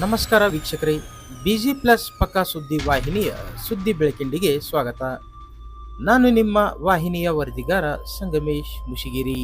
ನಮಸ್ಕಾರ ವೀಕ್ಷಕರೇ busy plus ಪಕ್ಕಾ ಸುದ್ದಿ ವಾಹಿನಿಯ ಸುದ್ದಿ ಬೆಳಕಿಂಡಿಗೆ ಸ್ವಾಗತ. ನಾನು ನಿಮ್ಮ ವಾಹಿನಿಯ ವರದಿಗಾರ ಸಂಗಮೇಶ್ ಮುಶಿಗಿರಿ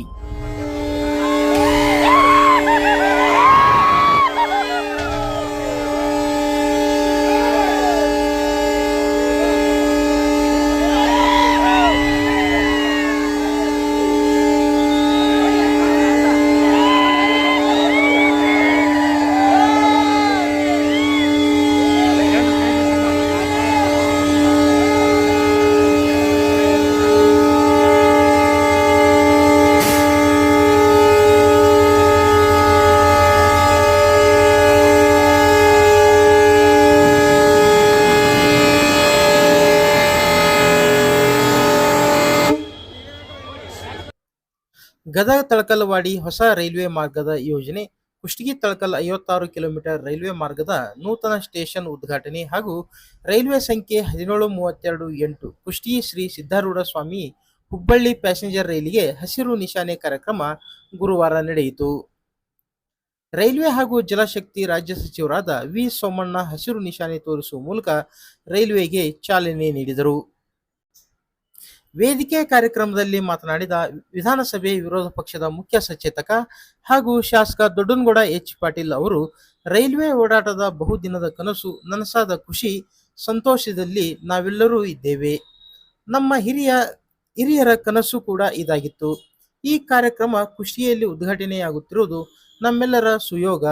ಗದಗ ತಳಕಲ್ವಾಡಿ ಹೊಸ ರೈಲ್ವೆ ಮಾರ್ಗದ ಯೋಜನೆ, ಕುಷ್ಟಗಿ ತಳಕಲ್ ಐವತ್ತಾರು ಕಿಲೋಮೀಟರ್ ರೈಲ್ವೆ ಮಾರ್ಗದ ನೂತನ ಸ್ಟೇಷನ್ ಉದ್ಘಾಟನೆ ಹಾಗೂ ರೈಲ್ವೆ ಸಂಖ್ಯೆ ಹದಿನೇಳು ಮೂವತ್ತೆರಡು ಎಂಟು ಕುಷ್ಟಗಿ ಶ್ರೀ ಸಿದ್ಧಾರೂಢ ಸ್ವಾಮಿ ಹುಬ್ಬಳ್ಳಿ ಪ್ಯಾಸೆಂಜರ್ ರೈಲಿಗೆ ಹಸಿರು ನಿಶಾನೆ ಕಾರ್ಯಕ್ರಮ ಗುರುವಾರ ನಡೆಯಿತು. ರೈಲ್ವೆ ಹಾಗೂ ಜಲಶಕ್ತಿ ರಾಜ್ಯ ಸಚಿವರಾದ ವಿ ಸೋಮಣ್ಣ ಹಸಿರು ನಿಶಾನೆ ತೋರಿಸುವ ಮೂಲಕ ರೈಲ್ವೆಗೆ ಚಾಲನೆ ನೀಡಿದರು. ವೇದಿಕೆ ಕಾರ್ಯಕ್ರಮದಲ್ಲಿ ಮಾತನಾಡಿದ ವಿಧಾನಸಭೆ ವಿರೋಧ ಪಕ್ಷದ ಮುಖ್ಯ ಸಚೇತಕ ಹಾಗೂ ಶಾಸಕ ದೊಡ್ಡನಗೌಡ ಎಚ್ ಪಾಟೀಲ್ ಅವರು, ರೈಲ್ವೆ ಓಡಾಟದ ಬಹುದಿನದ ಕನಸು, ನನಸಾದ ಖುಷಿ, ಸಂತೋಷದಲ್ಲಿ ನಾವೆಲ್ಲರೂ ಇದ್ದೇವೆ. ನಮ್ಮ ಹಿರಿಯ, ಹಿರಿಯರ ಕನಸು ಕೂಡ ಇದಾಗಿತ್ತು. ಈ ಕಾರ್ಯಕ್ರಮ ಕುಷ್ಟಗಿಯಲ್ಲಿ ಉದ್ಘಾಟನೆಯಾಗುತ್ತಿರುವುದು ನಮ್ಮೆಲ್ಲರ ಸುಯೋಗ.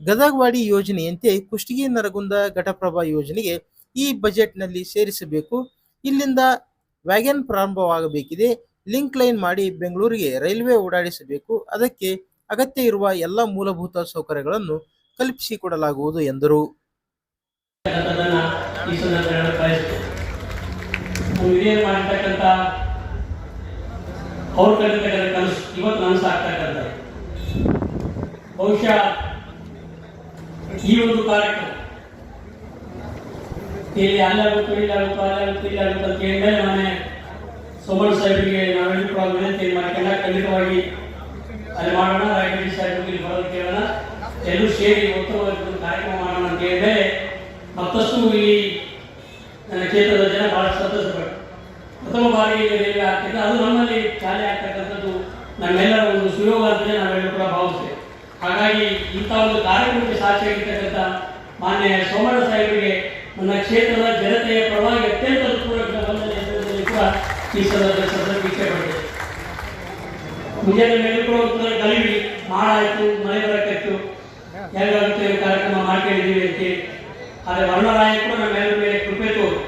ಗದಗವಾಡಿ ಯೋಜನೆಯಂತೆ ಕುಷ್ಟಗಿ ನರಗುಂದ ಘಟಪ್ರಭಾ ಯೋಜನೆಗೆ ಈ ಬಜೆಟ್ನಲ್ಲಿ ಸೇರಿಸಬೇಕು. ಇಲ್ಲಿಂದ ವ್ಯಾಗನ್ ಪ್ರಾರಂಭವಾಗಬೇಕಿದೆ. ಲಿಂಕ್ ಲೈನ್ ಮಾಡಿ ಬೆಂಗಳೂರಿಗೆ ರೈಲ್ವೆ ಓಡಾಡಿಸಬೇಕು. ಅದಕ್ಕೆ ಅಗತ್ಯ ಇರುವ ಎಲ್ಲ ಮೂಲಭೂತ ಸೌಕರ್ಯಗಳನ್ನು ಕಲ್ಪಿಸಿಕೊಡಲಾಗುವುದು ಎಂದರು. ಇವತ್ತು ಬಹುಶಃ ಈ ಒಂದು ಕಾರ್ಯಕ್ರಮ ಇಲ್ಲಿ ಅಲ್ಲಾಗುತ್ತೆ ಇಲ್ಲಾಗುತ್ತೆ ಅಲ್ಲಾಗುತ್ತೆ ಇಲ್ಲಾಗುತ್ತೆ ಅಂತ ಹೇಳಿದ್ಮೇಲೆ ಮನೆ ಸೋಮಣ್ಣ ಸಾಹೇಬರಿಗೆ ನಾವೆಲ್ಲರೂ ಕೂಡ ವಿನಂತಿ ಮಾಡ್ಕೊಂಡ ಖಂಡಿತವಾಗಿ ಅಲ್ಲಿ ಮಾಡೋಣ ರಾಯಗಡಿ ಸಾಹೇಬರಿಗೆ ಬರೋದು ಕೇಳೋಣ. ಎಲ್ಲರೂ ಸೇರಿ ಉತ್ತಮವಾಗಿ ಕಾರ್ಯಕ್ರಮ ಮಾಡೋಣ ಅಂತ ಹೇಳಿದ್ರೆ, ಮತ್ತಷ್ಟು ಇಲ್ಲಿ ನನ್ನ ಕ್ಷೇತ್ರದ ಜನ ಬಹಳ ಸಂತೋಷಪಟ್ಟು ಪ್ರಥಮ ಇಲ್ಲಿ ರೈಲ್ವೆ ಆಗ್ತಿದೆ. ಅದು ನಮ್ಮಲ್ಲಿ ಖಾಲಿ ಆಗ್ತಕ್ಕಂಥದ್ದು ನಮ್ಮೆಲ್ಲರ ಒಂದು ಸುಯೋಗ ಅಂತಲೇ ನಾವೆಲ್ಲರೂ ಕೂಡ ಭಾವಿಸ್ತೇವೆ. ಹಾಗಾಗಿ ಇಂಥ ಒಂದು ಕಾರ್ಯಕ್ರಮಕ್ಕೆ ಸಾಕ್ಷಿಯಾಗಿರ್ತಕ್ಕಂಥ ಮಾನ್ಯ ಸೋಮಣ್ಣ ಸಾಹೇಬರಿಗೆ ನನ್ನ ಕ್ಷೇತ್ರದ ಜನತೆಯ ಪರವಾಗಿ ಅತ್ಯಂತ ಕೂಡ ಈ ಸಂದರ್ಭದಲ್ಲಿ ಸಂದರ್ಭ ಇಚ್ಛೆ ಪಡ್ತೇನೆ ಮುಂಜಾನೆ ಮೇಲೆ ಕೂಡ ಒಂದು ಕಲಿವಿ ಮಾಡಾಯ್ತು ಮಳೆ ಬರಕ್ಕಾಯ್ತು ಹೇಗಾಗುತ್ತೆ ಕಾರ್ಯಕ್ರಮ ಮಾಡ್ಕೊಂಡಿದ್ದೀವಿ ಅಂತ ಆದರೆ ವರ್ಣರಾಯ ಕೂಡ ನಮ್ಮ ಮೇಲೆ ಕೃಪೆ ತೋರು.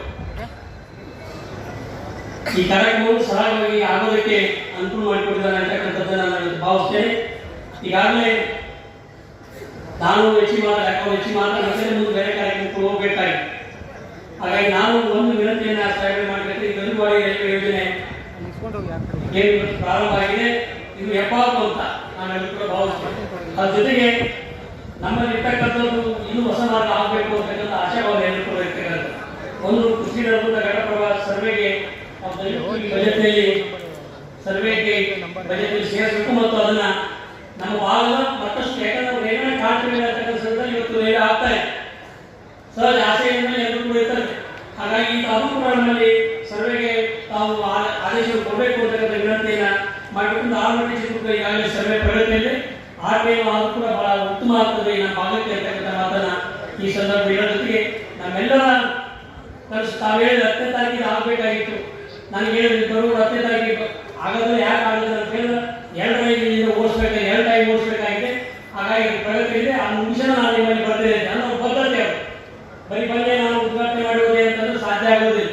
ಈ ಕಾರ್ಯಕ್ರಮವು ಸರಳವಾಗಿ ಆಗೋದಕ್ಕೆ ಅನುಕೂಲ ಮಾಡಿಕೊಟ್ಟಿದ್ದಾರೆ ಅಂತಕ್ಕಂಥದ್ದನ್ನು ನಾನು ಭಾವಿಸ್ತೇನೆ. ಈಗಾಗಲೇ ನಾನು ಹೆಚ್ಚಿ ಮಾತ್ರ, ಯಾಕೋ ಮಾತ್ರ ಮಾತಾಡ್ತಾರೆ ಮುಂದೆ ಬೇರೆ ಕಾರ್ಯಕ್ರಮಕ್ಕೆ ಹೋಗ್ಬೇಕಾಗಿತ್ತು ಹಾಗಾಗಿ ನಾನು ಒಂದು ವಿನಂತಿಯನ್ನು ಸಾಹೇಬ್ ಮಾಡಬೇಕು ಈ ಗದುವಾಡಿ ರೈಲ್ವೆ ಯೋಜನೆ ಇವತ್ತು ಪ್ರಾರಂಭ ಆಗಿದೆ. ಇದು ಎಪ್ಪಾಕು ಅಂತ ನಾವೆಲ್ಲರೂ ಕೂಡ ಭಾವಿಸ್ತೇನೆ. ಅದ್ರ ಜೊತೆಗೆ ನಮ್ಮಲ್ಲಿ ಇರ್ತಕ್ಕಂಥದ್ದು ಇನ್ನೂ ಹೊಸ ಮಾರ್ಗ ಆಗಬೇಕು ಅಂತಕ್ಕಂಥ ಎಲ್ಲರೂ ಕೂಡ ಇರ್ತಕ್ಕಂಥ ಒಂದು ಕೃಷಿ ನರಗುಂದ ಘಟಪ್ರಭಾ ಸರ್ವೆಗೆ ಬಜೆಟ್ನಲ್ಲಿ ಸರ್ವೆಗೆ ಬಜೆಟ್ನಲ್ಲಿ ಸೇರಿಸಬೇಕು ಮತ್ತು ಅದನ್ನ ನಮ್ಮ ಭಾಗದ ಮತ್ತಷ್ಟು ಯಾಕಂದ್ರೆ ರೈಲ್ವೆ ಕಾಡ್ತೀವಿ ಅಂತಕ್ಕಂಥ ಸಂದರ್ಭದಲ್ಲಿ ಇವತ್ತು ರೈಲ್ವೆ ಆಗ್ತಾ ಇದೆ. ಸಹಜ ಆಸೆಯಿಂದ ಎಲ್ಲರೂ ಕೂಡ ಇರ್ತಾರೆ. ಹಾಗಾಗಿ ತಾವು ಕೂಡ ಕೊಡಬೇಕು ಅಂತಕ್ಕಂಥ ವಿನಂತಿಯನ್ನ ಮಾಡಿಕೊಂಡು ಆಲ್ರೆಡಿ ಗಂಟೆ ಈಗಾಗಲೇ ಸರ್ವೆ ಪ್ರಗತಿಯಲ್ಲಿ ಆರ್ ಟಿ ಅದು ಕೂಡ ಬಹಳ ಉತ್ತಮ ಆಗ್ತದೆ, ನಮ್ಮ ಭಾಗಕ್ಕೆ ಅಂತಕ್ಕಂಥ ಮಾತನ್ನ ಈ ಸಂದರ್ಭ ಹೇಳೋದಕ್ಕೆ ನಮ್ಮೆಲ್ಲರ ಕನಸು ತಾವು ಹೇಳಿದ ತಾರೀಕಿಗೆ ಆಗಬೇಕಾಗಿತ್ತು. ನನಗೆ ಹೇಳಿದ್ರೆ ಬರುವ ತಾರೀಕಿಗೆ ಆಗೋದಿಲ್ಲ ಯಾಕೆ ಆಗೋದಿಲ್ಲ ಅಂತ ಹೇಳಿದ್ರೆ ಎರಡು ರೈಲಿನಿಂದ ಓಡಿಸ್ಬೇಕು ಎರಡು ಟೈಮ್ ಓಡಿಸ್ಬೇಕಾಗಿದೆ ಹಾಗಾಗಿ ಪ್ರಗತಿ ಇದೆ ಆ ನಿಮಿಷ ನಾನು ನಿಮ್ಮಲ್ಲಿ ಬರ್ತೇನೆ ಅಂತ ನನ್ನ ಬದ್ಧತೆ ಅದು ಬರೀ ಬಂದೆ ನಾನು ಉದ್ಘಾಟನೆ ಮಾಡುವುದೇ ಅಂತಂದ್ರೆ ಸಾಧ್ಯ ಆಗುವುದಿಲ್ಲ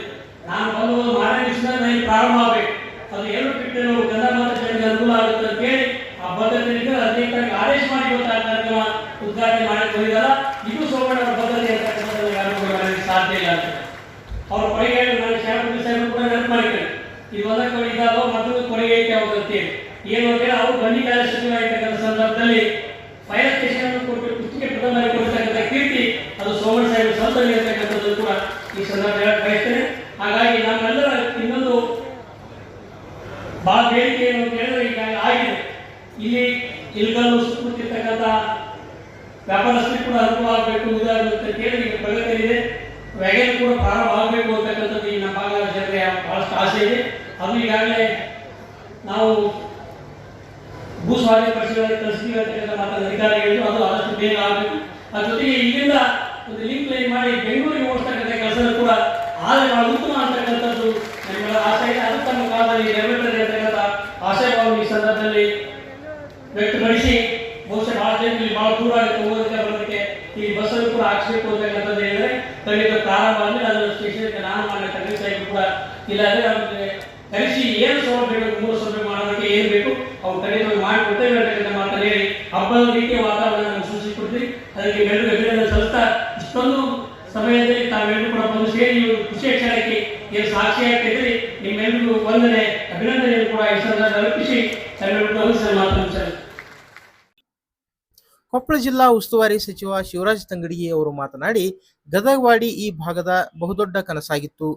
ನಾನು ಬಂದು ಮಾರನೇ ದಿವಸದಿಂದ ನನಗೆ ಪ್ರಾರಂಭ ಆಗಬೇಕು ಅದು ಎರಡು ಬಿಟ್ಟು ನಾವು ಗಂಧ ಮಾತ್ರ ಜನರಿಗೆ ಅನುಕೂಲ ಆಗುತ್ತೆ ಅಂತ ಹೇಳಿ ಆ ಬದ್ಧತೆ ಹದಿನೈದು ತಾರೀಕು ಆದೇಶ ಮಾಡಿ ಇವತ್ತು ಆ ಕಾರ್ಯಕ್ರಮ ಉದ್ಘಾಟನೆ ಮಾಡಕ್ಕೆ ಬಂದಿದ್ದಲ್ಲ ಇದು ಸೋಮಣ್ಣ ಅವರ ಬದ್ಧತೆ ಅಂತಕ್ಕಂಥದ್ದು ಯಾರು ಕೂಡ ಮಾಡಲಿಕ್ಕೆ ಸಾಧ್ಯ ಇಲ್ಲ ಅಂತ ಅವ್ರ ಕೊಡುಗೆ ನಾನು ಶಾಲೆಪತಿ ಸಾಹೇಬರು ಕೂಡ ನೆನಪು ಮಾಡಿದ್ದೇನೆ ಇದು ಒಂದಕ್ಕೆ ಇದ್ದಾಗ ಮತ್ತೊಂದು ಕೊಡುಗೆ ಐತೆ ಅವ್ರ ಅಂತೇಳಿ ಏನು ಅಂತೇಳಿ ಅವ್ರು ಬನ್ನಿ ಕಾರ್ಯ ಸಚಿವ ಆಗಿರ್ತಕ್ಕಂಥ ಸಂದರ್ಭದಲ್ಲಿ ಫೈರ್ ಸ್ಟೇಷನ್ ಕೊಟ್ಟು ಪುಸ್ತಕ ಪ್ರಥಮ ಕೊಡ್ತಕ್ಕಂಥ ಕೀರ್ತಿ ಅದು ಸೋಮಣ್ಣ ಸಾಹೇಬ್ ಸಂತಲ್ಲಿ ಇರ್ತಕ್ಕಂಥದ್ದು ಕೂಡ ಈ ಸಂದರ್ಭ ಹೇಳಕ್ ಬಯಸ್ತೇನೆ. ಹಾಗಾಗಿ ನಮ್ಮೆಲ್ಲರ ಇನ್ನೊಂದು ಬಹಳ ಬೇಡಿಕೆ ಏನು ಅಂತ ಹೇಳಿದ್ರೆ ಈಗ ಆಗಿದೆ. ಇಲ್ಲಿ ಇಲ್ಗಲ್ಲು ಸುತ್ತಮುತ್ತಿರ್ತಕ್ಕಂಥ ವ್ಯಾಪಾರಸ್ಥರಿಗೆ ಕೂಡ ಅನುಕೂಲ ಆಗಬೇಕು ಇದಾಗಬೇಕು ಅಂತ ಹೇಳಿ ಈಗ ಪ್ರಗತಿಯಲ್ಲಿದೆ. ವ್ಯಾಗನ್ ಕೂಡ ಪ್ರಾರಂಭ ಆಗಬೇಕು ಅಂತಕ್ಕಂಥದ್ದು ಈ ನಮ್ಮ ಭಾಗದ ಜನರಿಗೆ ಬಹಳಷ್ಟು ಆಸೆ ಇದೆ. ಅದು ಈಗಾಗಲೇ ನಾವು ಭೂ ಸ್ವಾಧೀನ ಪರಿಶೀಲನೆ ತರಿಸ್ತೀವಿ ಅಂತಕ್ಕಂಥ ಅಧಿಕಾರ ಅಧಿಕಾರಿಗಳು ಅದು ಆದಷ್ಟು ಬೇಗ ಆಗಬೇಕು. ಅದ್ರ ಜೊತೆಗೆ ಇಲ್ಲಿಂದ ಒಂದು ಲಿಂಕ್ ಲೈನ್ ಮಾಡಿ ಬೆಂಗಳೂರಿಗೆ ಓಡಿಸ್ತಕ್ಕಂಥ ಕೆಲಸ ಕೂಡ ಆದರೆ ಬಹಳ ಉತ್ತಮ ಅಂತಕ್ಕಂಥದ್ದು ಆಸೆ ಇದೆ. ಅದು ತಮ್ಮ ಕಾಲದಲ್ಲಿ ನೆರವೇರ್ತದೆ ಅಂತಕ್ಕಂಥ ಆಶಯವನ್ನು ಈ ಸಂದರ್ಭದಲ್ಲಿ ವ್ಯಕ್ತಪಡಿಸಿ ಬಹುಶಃ ಬಹಳ ಜನರಲ್ಲಿ ಬಹಳ ದೂರ ಆಗುತ್ತೆ ಹೋಗೋದಕ್ಕೆ ಬರೋದಕ್ಕೆ. ಈ ಬಸ್ಸನ್ನು ಕೂಡ ಹಾಕ್ಸ್ಬೇಕು ಅಂತಕ್ಕಂಥದ್ದು ಹೇಳಿದ್ರೆ ಖಂಡಿತ ಪ್ರಾರಂಭ ಅಂದ್ರೆ ಅದನ್ನು ಸ್ಟೇಷನ್ಗೆ ನಾನು ಮಾಡಿದ ಖಂಡಿತ ಕೂಡ. ಇಲ್ಲ ಅಂದ್ರೆ ಅವ್ರಿಗೆ ಕಳಿಸಿ ಏನು ಸೌಲಭ್ಯ ಬೇಕು ಮೂರು ಸೌಲಭ್ಯ ಮಾಡೋದಕ್ಕೆ ಏನು ಬೇಕು, ಅವ್ರು ಖಂಡಿತವಾಗಿ ಮಾಡಿಕೊಡ್ತೇವೆ ಅಂತಕ್ಕಂಥ ಮಾತನ್ನು ಹೇಳಿ ಹಬ್ಬದ ರೀತಿಯ ವಾತಾವರಣ ಸೃಷ್ಟಿಸಿಕೊಡ್ತೀವಿ. ಅದಕ್ಕೆ ಎಲ್ಲರಿಗೂ ಅಭಿನಂದನೆ ಸಲ್ಲಿಸ್ತಾ ಇಷ್ಟೊಂದು ಸಮಯದಲ್ಲಿ ತಾವೆಲ್ಲರೂ ಕೂಡ ಬಂದು ಸೇರಿ ಖುಷಿಯ ಕ್ಷಣಕ್ಕೆ ಏನು ಸಾಕ್ಷಿಯಾಗ್ತಿದ್ರಿ ನಿಮ್ಮೆಲ್ಲರಿಗೂ ವಂದನೆ ಅಭಿನಂದನೆಯನ್ನು ಕೂಡ ಈ ಸಂದರ್ಭ ಅರ್ಪಿಸಿ ತಮ್ಮೆಲ್ಲರಿಗೂ ಗಮನಿಸಲು. ಕೊಪ್ಪಳ ಜಿಲ್ಲಾ ಉಸ್ತುವಾರಿ ಸಚಿವ ಶಿವರಾಜ್ ತಂಗಡಗಿ ಅವರು ಮಾತನಾಡಿ, ಗದಗವಾಡಿ ಈ ಭಾಗದ ಬಹುದೊಡ್ಡ ಕನಸಾಗಿತ್ತು.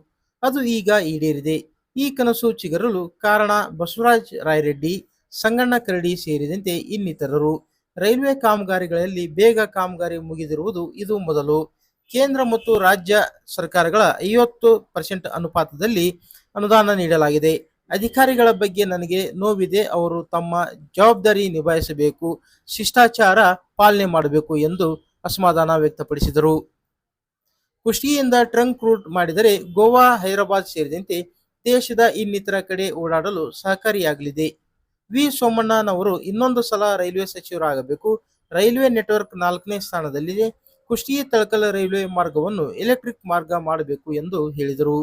ಅದು ಈಗ ಈಡೇರಿದೆ. ಈ ಕನಸು ಚಿಗರಲು ಕಾರಣ ಬಸವರಾಜ್ ರಾಯರೆಡ್ಡಿ. ಸಂಗಣ್ಣ ಕರಡಿ ಸೇರಿದಂತೆ ಇನ್ನಿತರರು. ರೈಲ್ವೆ ಕಾಮಗಾರಿಗಳಲ್ಲಿ ಬೇಗ ಕಾಮಗಾರಿ ಮುಗಿದಿರುವುದು ಇದು ಮೊದಲು. ಕೇಂದ್ರ ಮತ್ತು ರಾಜ್ಯ ಸರ್ಕಾರಗಳ ಐವತ್ತು ಪರ್ಸೆಂಟ್ ಅನುಪಾತದಲ್ಲಿ ಅನುದಾನ ನೀಡಲಾಗಿದೆ. ಅಧಿಕಾರಿಗಳ ಬಗ್ಗೆ ನನಗೆ ನೋವಿದೆ, ಅವರು ತಮ್ಮ ಜವಾಬ್ದಾರಿ ನಿಭಾಯಿಸಬೇಕು, ಶಿಷ್ಟಾಚಾರ ಪಾಲನೆ ಮಾಡಬೇಕು ಎಂದು ಅಸಮಾಧಾನ ವ್ಯಕ್ತಪಡಿಸಿದರು. ಕುಷ್ಟಿಯಿಂದ ಟ್ರಂಕ್ ರೂಟ್ ಮಾಡಿದರೆ ಗೋವಾ, ಹೈದರಾಬಾದ್ ಸೇರಿದಂತೆ ದೇಶದ ಇನ್ನಿತರ ಕಡೆ ಓಡಾಡಲು ಸಹಕಾರಿಯಾಗಲಿದೆ. ವಿ. ಸೋಮಣ್ಣನವರು ಇನ್ನೊಂದು ಸಲ ರೈಲ್ವೆ ಸಚಿವರಾಗಬೇಕು. ರೈಲ್ವೆ ನೆಟ್ವರ್ಕ್ ನಾಲ್ಕನೇ ಸ್ಥಾನದಲ್ಲಿದೆ. ಕುಷ್ಟಿ ತಳಕಲ ರೈಲ್ವೆ ಮಾರ್ಗವನ್ನು ಎಲೆಕ್ಟ್ರಿಕ್ ಮಾರ್ಗ ಮಾಡಬೇಕು ಎಂದು ಹೇಳಿದರು.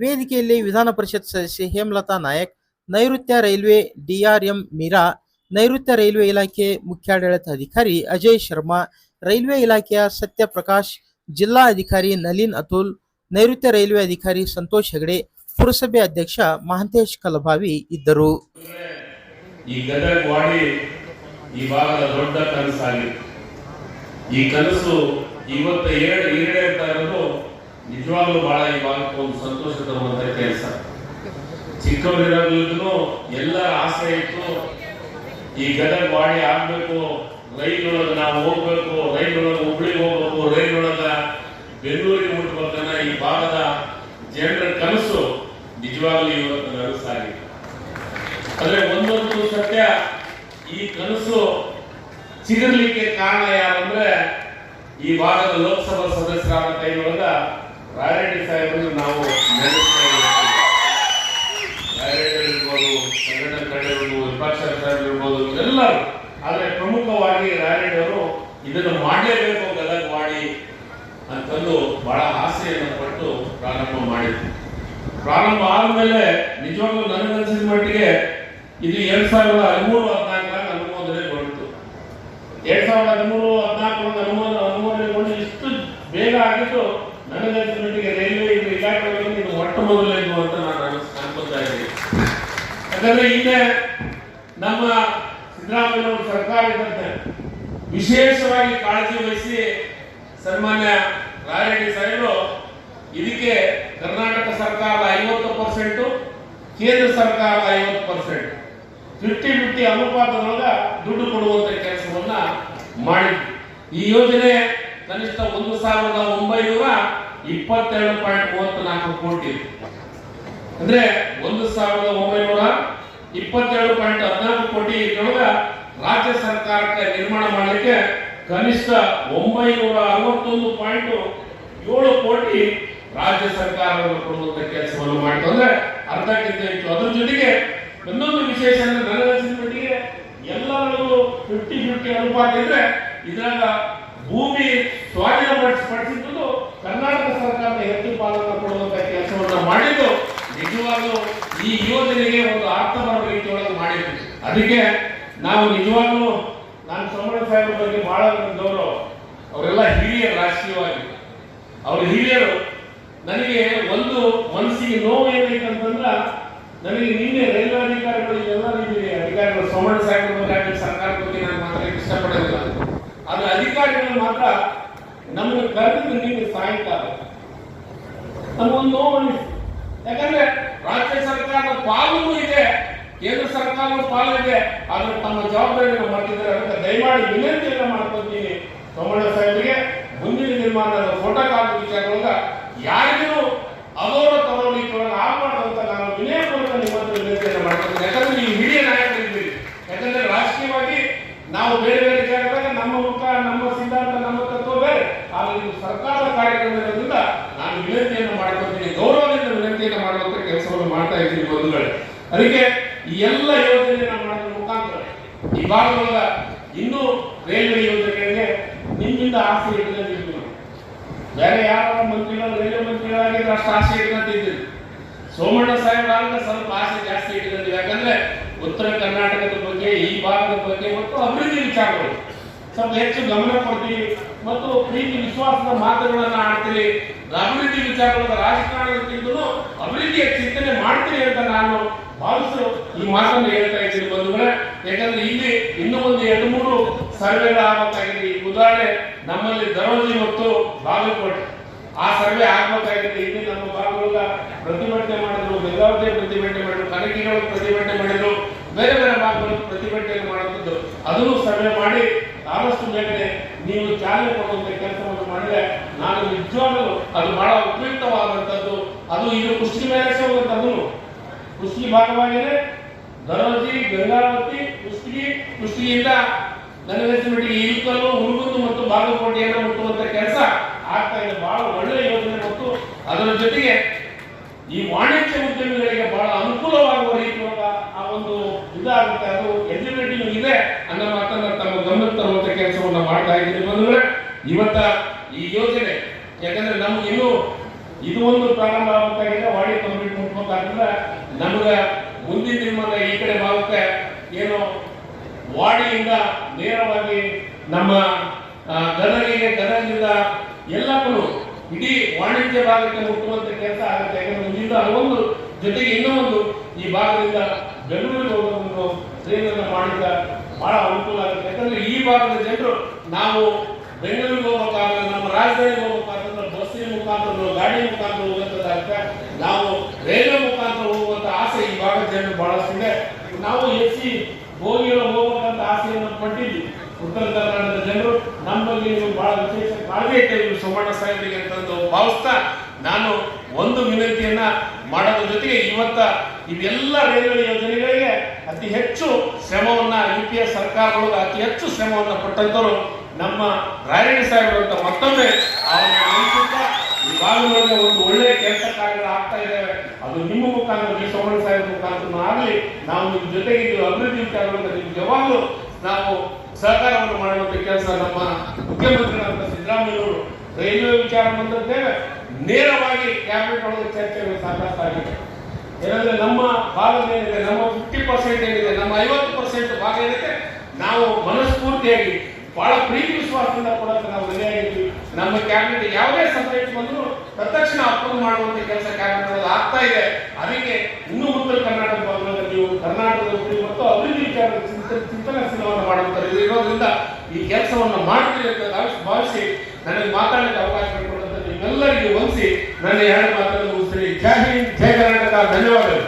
ವೇದಿಕೆಯಲ್ಲಿ ವಿಧಾನ ಪರಿಷತ್ ಸದಸ್ಯೆ ಹೇಮಲತಾ ನಾಯಕ್, ನೈಋತ್ಯ ರೈಲ್ವೆ ಡಿಆರ್ಎಂ ಮೀರಾ, ನೈಋತ್ಯ ರೈಲ್ವೆ ಇಲಾಖೆ ಮುಖ್ಯಾಡಳಿತ ಅಧಿಕಾರಿ ಅಜಯ್ ಶರ್ಮಾ, ರೈಲ್ವೆ ಇಲಾಖೆಯ ಸತ್ಯಪ್ರಕಾಶ್, ಜಿಲ್ಲಾ ಅಧಿಕಾರಿ ನಲಿನ್ ಅತುಲ್, ನೈಋತ್ಯ ರೈಲ್ವೆ ಅಧಿಕಾರಿ ಸಂತೋಷ್ ಹೆಗಡೆ ಪುರಸಭೆ ಅಧ್ಯಕ್ಷ ಮಹಂತೇಶ್ ಕಲಭಾವಿ ಇದ್ದರು. ಈ ಗದಗ ವಾಡಿ ಈ ಭಾಗದ ದೊಡ್ಡ ಕನಸಾಗಿತ್ತು ಈ ಕನಸು ಇವತ್ತ ಏಳು ಈಡೇರ್ತಾ ಇರೋದು ನಿಜವಾಗ್ಲೂ ಬಹಳ ಈ ಭಾಗಕ್ಕೆ ಒಂದು ಸಂತೋಷ ತರುವಂತ ಕೆಲಸ. ಚಿಕ್ಕವರಿರೋದ್ರೂ ಎಲ್ಲರ ಆಸೆ ಇತ್ತು. ಈ ಗದಗ ವಾಡಿ ಆಗ್ಬೇಕು, ರೈಲು ನಾವು ಹೋಗ್ಬೇಕು ರೈಲೊಳಗೆ ಹುಬ್ಳಿಗೆ ಹೋಗ್ಬೇಕು ರೈಲೊಳಗ ಬೆಂಗಳೂರಿಗೆ ಮುಟ್ಬೇಕನ್ನ ಈ ಭಾಗದ ಜನರ ಕನಸು ನಿಜವಾಗ್ಲೂ ಇವತ್ತು ನನಸಾಗಿದೆ ಆದ್ರೆ ಒಂದೊಂದು ಸತ್ಯ ಈ ಕನಸು ಚಿಗರ್ಲಿಕ್ಕೆ ಕಾರಣ ಯಾರಂದ್ರೆ ಈ ಭಾಗದ ಲೋಕಸಭಾ ಸದಸ್ಯರಾದ ಕೈಯೊಳಗ ರಾಯರೆಡ್ಡಿ ಸಾಹೇಬರು ನಾವು ಇರ್ಬೋದು, ಸಂಘಟನಾ ಇರ್ಬೋದು, ವಿಪಕ್ಷ ಇರ್ಬೋದು ಎಲ್ಲರೂ ಆದ್ರೆ ಪ್ರಮುಖವಾಗಿ ರಾಯರೆಡ್ಡಿ ಅವರು ಇದನ್ನು ಮಾಡಲೇಬೇಕು ಗದಗ ಮಾಡಿ ಅಂತಂದು ಬಹಳ ಆಸೆಯನ್ನು ಪಟ್ಟು ಪ್ರಾರಂಭ ಮಾಡಿದ್ರು. ಪ್ರಾರಂಭ ಆದಮೇಲೆ ನಿಜವಾಗ್ಲೂ ನನಗನ್ಸಿದ ಮಟ್ಟಿಗೆ ಇದು ಎರಡ್ ಸಾವಿರದ ಹದಿಮೂರು ಹದಿನಾಲ್ಕರಾಗ ಬಂತು. ಎರಡ್ ಸಾವಿರದ ಹದಿಮೂರು ಹದಿನಾಲ್ಕರಾಗ ಅನುಮೋದನೆ ಅನುಮೋದನೆಗೊಂಡು ಇಷ್ಟು ಬೇಗ ಆಗಿದ್ದು ನನಗನ್ಸಿದ ಮಟ್ಟಿಗೆ ರೈಲ್ವೆ ಇದು ಇಲಾಖೆಗಳಲ್ಲಿ ಇದು ಮೊಟ್ಟ ಮೊದಲನೇದು ಅಂತ ನಾನು ಅನ್ಕೊತಾ ಇದ್ದೀನಿ. ಯಾಕಂದ್ರೆ ಹಿಂದೆ ನಮ್ಮ ಸಿದ್ದರಾಮಯ್ಯನವರು ಸರ್ಕಾರ ಇದ್ದಂತೆ ವಿಶೇಷವಾಗಿ ಕಾಳಜಿ ವಹಿಸಿ ಸನ್ಮಾನ್ಯ ರಾಯರೆಡ್ಡಿ ಸಾಹೇಬರು ಇದಕ್ಕೆ ಕರ್ನಾಟಕ ಸರ್ಕಾರದ ಐವತ್ತು ಪರ್ಸೆಂಟ್, ಕೇಂದ್ರ ಸರ್ಕಾರದ ಐವತ್ತು ಪರ್ಸೆಂಟ್. ಫಿಫ್ಟಿ ಫಿಫ್ಟಿ ಅನುಪಾತದೊಳಗ ದುಡ್ಡು ಕೊಡುವಂತ ಕೆಲಸವನ್ನ ಮಾಡಿದ್ವಿ. ಈ ಯೋಜನೆ ಕನಿಷ್ಠ ಒಂದು ಸಾವಿರದ ಒಂಬೈನೂರ ಇಪ್ಪತ್ತೆರಡು ಪಾಯಿಂಟ್ ಮೂವತ್ನಾಲ್ಕು ಕೋಟಿ ಅಂದ್ರೆ ಒಂದು ಸಾವಿರದ ಒಂಬೈನೂರ ಇಪ್ಪತ್ತೆರಡು ಪಾಯಿಂಟ್ ಹದಿನಾಲ್ಕು ಕೋಟಿ ಇದ್ರೊಳಗ ರಾಜ್ಯ ಸರ್ಕಾರಕ್ಕೆ ನಿರ್ಮಾಣ ಮಾಡಲಿಕ್ಕೆ ಕನಿಷ್ಠ ಒಂಬೈನೂರ ಅರವತ್ತೊಂದು ಪಾಯಿಂಟ್ ಏಳು ಕೋಟಿ ರಾಜ್ಯ ಸರ್ಕಾರವನ್ನು ಕೊಡುವಂತ ಕೆಲಸವನ್ನು ಮಾಡಿತು ಅಂದ್ರೆ ಅರ್ಧಕ್ಕಿಂತ ಹೆಚ್ಚು ಅದ್ರ ಜೊತೆಗೆ ಇನ್ನೊಂದು ವಿಶೇಷ ಅಂದ್ರೆ ನನಗನ್ಸಿದ ಮಟ್ಟಿಗೆ ಎಲ್ಲರಿಗೂ ಫಿಫ್ಟಿ ಫಿಫ್ಟಿ ಅನುಪಾತ ಇದ್ರೆ ಇದ್ರಾಗ ಭೂಮಿ ಸ್ವಾಧೀನ ಪಡಿಸಿದ್ದು ಕರ್ನಾಟಕ ಸರ್ಕಾರದ ಹೆಚ್ಚು ಪಾಲನ್ನು ಕೊಡುವಂತ ಕೆಲಸವನ್ನ ಮಾಡಿದ್ದು ನಿಜವಾಗ್ಲೂ ಈ ಯೋಜನೆಗೆ ಒಂದು ಅರ್ಥ ಬರುವ ರೀತಿಯೊಳಗೆ ಮಾಡಿದ್ವಿ ಅದಕ್ಕೆ ನಾವು ನಿಜವಾಗ್ಲೂ ನಾನು ಸಮರ ಸಾಹೇಬ್ರ ಬಗ್ಗೆ ಬಹಳ ಗೌರವ. ಅವರೆಲ್ಲ ಹಿರಿಯರು, ರಾಷ್ಟ್ರೀಯವಾಗಿ. ಅವರು ಹಿರಿಯರು. ನನಗೆ ಒಂದು ಮನಸ್ಸಿಗೆ ನೋವು ಏನೈತೆ ಅಂತಂದ್ರ ನನಗೆ ನಿನ್ನೆ ರೈಲ್ವೆ ಅಧಿಕಾರಿಗಳು ಎಲ್ಲ ನಿಮಗೆ ಅಧಿಕಾರಿಗಳು ಸೋಮಣ್ಣ ಸಾಹೇಬ್ ಸರ್ಕಾರದ ಬಗ್ಗೆ ನಾನು ಮಾತಾಡಕ್ಕೆ ಇಷ್ಟಪಡೋದಿಲ್ಲ. ಆದ್ರೆ ಅಧಿಕಾರಿಗಳು ಮಾತ್ರ ನಮಗೆ ಕರೆದು ನಿಮಗೆ ಸಾಯಂಕಾಲ. ನಮಗೊಂದು ನೋವು ಅನಿಸ್ತು ಯಾಕಂದ್ರೆ ರಾಜ್ಯ ಸರ್ಕಾರದ ಪಾಲು ಇದೆ, ಕೇಂದ್ರ ಪಾಲು ಇದೆ ಆದ್ರೆ ತಮ್ಮ ಜವಾಬ್ದಾರಿಯನ್ನು ಮಾಡ್ತಿದ್ದಾರೆ ಅದಕ್ಕೆ ದಯಮಾಡಿ ವಿನಂತಿಯನ್ನು ಮಾಡ್ಕೊತೀನಿ. ಸೋಮಣ್ಣ ಸಾಹೇಬರಿಗೆ, ಮುಂದಿನ ನಿರ್ಮಾಣದ ಫೋಟೋ ಕಾಪಿ ವಿಚಾರದೊಳಗ ಯಾರಿಗೂ ಅವರ ತಗೊಳ್ಳಿಕ್ಕೆ ಆಗಬಾರ್ದು ಅಂತ ನಾನು ವಿನಯಪೂರ್ವಕ ನಿಮ್ಮ ಹತ್ರ ವಿನಂತಿಯನ್ನು ಮಾಡ್ತೀನಿ ಯಾಕಂದ್ರೆ ನೀವು ಹಿರಿಯ ನಾಯಕರಿದ್ದೀರಿ. ಯಾಕಂದ್ರೆ ರಾಜಕೀಯವಾಗಿ ನಾವು ಬೇರೆ ಬೇರೆ ಜಾಗದಾಗ ನಮ್ಮ ಮುಖ, ನಮ್ಮ ಸಿದ್ಧಾಂತ, ನಮ್ಮ ತತ್ವ ಬೇರೆ. ಆದರೆ ಇದು ಸರ್ಕಾರದ ಕಾರ್ಯಕ್ರಮ ಇರೋದ್ರಿಂದ ನಾನು ವಿನಂತಿಯನ್ನು ಮಾಡ್ಕೊತೀನಿ ಗೌರವದಿಂದ ವಿನಂತಿಯನ್ನು ಮಾಡುವಂತ ಕೆಲಸವನ್ನು ಮಾಡ್ತಾ ಇದ್ದೀನಿ ಬಂಧುಗಳೇ. ಅದಕ್ಕೆ ಈ ಎಲ್ಲ ಯೋಜನೆಯನ್ನು ಮಾಡೋದ್ರ ಮುಖಾಂತರ ಈ ಭಾಗದೊಳಗ ಇನ್ನೂ ರೈಲ್ವೆ ಯೋಜನೆಗೆ ನಿಮ್ಮಿಂದ ಆಸೆ. ಬೇರೆ ಯಾರ ಮಂತ್ರಿಗಳು ರೈಲ್ವೆ ಮಂತ್ರಿಗಳಾಗಿದ್ರೆ ಅಷ್ಟು ಆಸೆ ಇಟ್ಕೊಂತಿದ್ದು ಸೋಮಣ್ಣ ಸಾಹೇಬರಾಗ ಸ್ವಲ್ಪ ಆಸೆ ಜಾಸ್ತಿ ಇಟ್ಕೊಂಡಿದ್ದೀವಿ ಯಾಕಂದ್ರೆ ಉತ್ತರ ಕರ್ನಾಟಕದ ಬಗ್ಗೆ, ಈ ಭಾಗದ ಬಗ್ಗೆ ಮತ್ತು ಅಭಿವೃದ್ಧಿ ವಿಚಾರಗಳು ಸ್ವಲ್ಪ ಹೆಚ್ಚು ಗಮನ ಕೊಡ್ತೀವಿ. ಮತ್ತು ಪ್ರೀತಿ, ವಿಶ್ವಾಸದ ಮಾತುಗಳನ್ನ ಆಡ್ತೀವಿ. ಅಭಿವೃದ್ಧಿ ವಿಚಾರಗಳ ರಾಜಕಾರಣಕ್ಕಿಂತಲೂ ಅಭಿವೃದ್ಧಿಯ ಚಿಂತನೆ ಮಾಡ್ತೀನಿ ಅಂತ ನಾನು ಭಾವಿಸಲು ಈ ಮಾತನ್ನು ಹೇಳ್ತಾ ಇದ್ದೀನಿ ಬಂಧುಗಳೇ. ಯಾಕಂದ್ರೆ ಇಲ್ಲಿ ಇನ್ನೂ ಒಂದು ಎರಡು ಮೂರು ಸರ್ವೆಗಳು ಆಗಬೇಕಾಗಿದೆ. ಉದಾಹರಣೆ ನಮ್ಮಲ್ಲಿ ದರೋಜಿ ಮತ್ತು ಬಾಗಲಕೋಟೆ. ಆ ಸರ್ವೆ ಆಗ್ಬೇಕಾಗಿದೆ. ಇಲ್ಲಿ ನಮ್ಮ ಭಾಗಗಳ ಪ್ರತಿಭಟನೆ ಮಾಡಿದ್ರು ಬೆಂಗಾವತಿ ಪ್ರತಿಭಟನೆ ಮಾಡಿದ್ರು ಕನಕಿಗಳು ಪ್ರತಿಭಟನೆ ಮಾಡಿದ್ರು, ಬೇರೆ ಬೇರೆ ಭಾಗಗಳು ಪ್ರತಿಭಟನೆ ಮಾಡುತ್ತಿದ್ದು. ಅದನ್ನು ಸರ್ವೆ ಮಾಡಿ ಆದಷ್ಟು ಬೇಗನೆ ನೀವು ಚಾಲನೆ ಕೊಡುವಂತ ಕೆಲಸವನ್ನು ಮಾಡಿದ್ರೆ ನಾನು ನಿಜವಾಗಲೂ ಅದು ಬಹಳ ಉಪಯುಕ್ತವಾದಂಥದ್ದು ಅದು ಇದು ಕುಸ್ತಿ ಮೇಲೆ ಕುಸ್ತಿ ಭಾಗವಾಗಿದೆ. ದರೋಜಿ, ಗಂಗಾವತಿ ಕುಷ್ಟಗಿ ಕುಷ್ಟಗಿಯಿಂದ ಹೆಸರು ಇಲ್ಕಲ್ಲು ಹುಡುಗುಂದು ಮತ್ತು ಬಾಗಲಕೋಟೆಯನ್ನು ಮುಟ್ಟುವಂತ ಕೆಲಸ ಆಗ್ತಾ ಇದೆ. ಬಹಳ ಒಳ್ಳೆಯ ಯೋಜನೆ ಮತ್ತು ಅದರ ಜೊತೆಗೆ ಈ ವಾಣಿಜ್ಯ ಉದ್ಯಮಿಗಳಿಗೆ ಬಹಳ ಅನುಕೂಲವಾಗುವ ರೀತಿಯ ಆ ಒಂದು ಇದಾಗುತ್ತೆ. ಅದು ಎಲಿಜಿಬಿಲಿಟಿ ಇದೆ ಅನ್ನೋ ಮಾತನ್ನ ತಮ್ಮ ಗಮನಕ್ಕೆ ತರುವಂತ ಕೆಲಸವನ್ನ ಮಾಡ್ತಾ ಇದ್ದೀನಿ ಬಂದ್ರೆ ಇವತ್ತ ಈ ಯೋಜನೆ, ಯಾಕಂದ್ರೆ ನಮ್ಗೆ ಇನ್ನೂ ಇದು ಒಂದು ಪ್ರಾರಂಭ ಆಗಬೇಕಾಗಿದೆ ವಾಡಿ ಕಂಪ್ಲೀಟ್ ಮುಟ್ಬೇಕಾದ್ರೆ ನಮ್ಗೆ ಮುಂದಿನ ದಿನ ಈ ಕಡೆ ಭಾಗಕ್ಕೆ ಏನು ವಾಡಿಯಿಂದ ನೇರವಾಗಿ ನಮ್ಮ ಗದಗಿಗೆ ಗದಗದಿಂದ ಎಲ್ಲಕ್ಕೂ ಇಡೀ ವಾಣಿಜ್ಯ ಭಾಗಕ್ಕೆ ಮುಟ್ಟುವಂತ ಕೆಲಸ ಆಗುತ್ತೆ. ಯಾಕಂದ್ರೆ ಮುಂದಿನ ಹಲವೊಂದು ಜೊತೆಗೆ ಇನ್ನೊಂದು ಈ ಭಾಗದಿಂದ ಬೆಂಗಳೂರಿಗೆ ಹೋಗೋ ಒಂದು ಟ್ರೈನ್ ಅನ್ನು ಮಾಡಿದ ಬಹಳ ಅನುಕೂಲ ಆಗುತ್ತೆ. ಯಾಕಂದ್ರೆ ಈ ಭಾಗದ ಜನರು ನಾವು ಬೆಂಗಳೂರಿಗೆ ಹೋಗ್ಬೇಕಾದ್ರೆ, ನಮ್ಮ ರಾಜಧಾನಿಗೆ ಹೋಗ್ಬೇಕಾದ್ರೆ ಬಸ್ಸಿನ ಮುಖಾಂತರ ಗಾಡಿ ಮುಖಾಂತರ ಹೋಗುವಂತದ್ದಾಗುತ್ತೆ ನಾವು ರೈಲ್ವೆ ಮುಖಾಂತರ ಹೋಗುವಂತ ಆಸೆ ಈ ಭಾಗದ ಜನರು ಬಹಳಷ್ಟಿದೆ. ನಾವು ಎಸ್ ಹೋಗ್ಬೇಕಂತ ಆಸೆಯನ್ನು ಉತ್ತರ ಕರ್ನಾಟಕದ ಜನರು ನಮ್ಮಲ್ಲಿ ಬಹಳ ವಿಶೇಷ ಕಾಳಜಿ ಇಟ್ಟಿದ್ದೀವಿ ಸೋಮಣ್ಣ ಸಾಹೇಬರಿಗೆ ಅಂತಂದು ಭಾವಿಸ್ತಾ ನಾನು ಒಂದು ವಿನಂತಿಯನ್ನ ಮಾಡೋದ್ರ ಜೊತೆಗೆ ಇವತ್ತ ಇವೆಲ್ಲ ರೈಲ್ವೆ ಯೋಜನೆಗಳಿಗೆ ಅತಿ ಹೆಚ್ಚು ಶ್ರಮವನ್ನ ಯು ಪಿ ಎ ಸರ್ಕಾರದೊಳಗೆ ಅತಿ ಹೆಚ್ಚು ಶ್ರಮವನ್ನ ಪಟ್ಟಂತವರು ನಮ್ಮ ರಾಯಣ್ಣ ಸಾಹೇಬರು ಅಂತ ಮತ್ತೊಮ್ಮೆ ಈಗಾಗಲೇ ಒಂದು ಒಳ್ಳೆಯ ಕೆಲಸ ಕಾರ್ಯಗಳು ಆಗ್ತಾ ಇದ್ದಾವೆ ಅದು ನಿಮ್ಮ ಮುಖಾಂತರ, ಸೋಮಣ್ಣ ಸಾಹೇಬ್ ಮುಖಾಂತರ ಆಗಲಿ, ನಾವು ನಿಮ್ಮ ಜೊತೆಗೆ ಅಭಿವೃದ್ಧಿ ವಿಚಾರಗಳನ್ನು ನಿಮ್ಗೆ ಯಾವಾಗಲೂ ನಾವು ಸಹಕಾರವನ್ನು ಮಾಡುವಂತ ಕೆಲಸ ನಮ್ಮ ಮುಖ್ಯಮಂತ್ರಿಗಳಾದ ಸಿದ್ದರಾಮಯ್ಯವರು ರೈಲ್ವೆ ವಿಚಾರ ಬಂದಂತೇವೆ ನೇರವಾಗಿ ಕ್ಯಾಬಿನೆಟ್ ಒಳಗೆ ಚರ್ಚೆಗಳು ಸಾಕಷ್ಟು ಆಗಿದೆ. ಏನಂದ್ರೆ ನಮ್ಮ ಭಾಗ ಏನಿದೆ, ನಮ್ಮ ಫಿಫ್ಟಿ ಪರ್ಸೆಂಟ್ ಏನಿದೆ, ನಮ್ಮ ಐವತ್ತು ಪರ್ಸೆಂಟ್ ಭಾಗ ಏನಿದೆ, ನಾವು ಮನಸ್ಫೂರ್ತಿಯಾಗಿ ಬಹಳ ಪ್ರೀತಿ ವಿಶ್ವಾಸದಿಂದ ಕೂಡ ನಾವು ನೆಲೆಯಾಗಿದ್ವಿ ನಮ್ಮ ಕ್ಯಾಬಿನೆಟ್ ಯಾವುದೇ ಸಬ್ಜೆಕ್ಟ್ ಬಂದರೂ ತತ್ಕ್ಷಣ ಅಪ್ರೂವ್ ಮಾಡುವಂತ ಕೆಲಸ ಕ್ಯಾಬಿನೆಟ್ ಆಗ್ತಾ ಇದೆ. ಅದಕ್ಕೆ ಇನ್ನೂ ಉತ್ತರ ಕರ್ನಾಟಕ ಭಾಗದಲ್ಲಿ ನೀವು ಕರ್ನಾಟಕದ ಮತ್ತು ಅಭಿವೃದ್ಧಿ ವಿಚಾರದ ಚಿಂತನೆ ಚಿಂತನಶೀಲವನ್ನು ಮಾಡುತ್ತಾರೆ ಇರೋದ್ರಿಂದ ಈ ಕೆಲಸವನ್ನು ಮಾಡ್ತೀರಿ ಅಂತ ಭಾವಿಸಿ ನನಗೆ ಮಾತಾಡಲಿಕ್ಕೆ ಅವಕಾಶ ಮಾಡಿಕೊಟ್ಟಂತ ನಿಮ್ಮೆಲ್ಲರಿಗೂ ವಂದಿಸಿ ನನ್ನ ಎರಡು ಮಾತನ್ನು ಮುಗಿಸ್ತೀನಿ. ಜೈ ಹಿಂದ್, ಜೈ ಕರ್ನಾಟಕ, ಧನ್ಯವಾದಗಳು.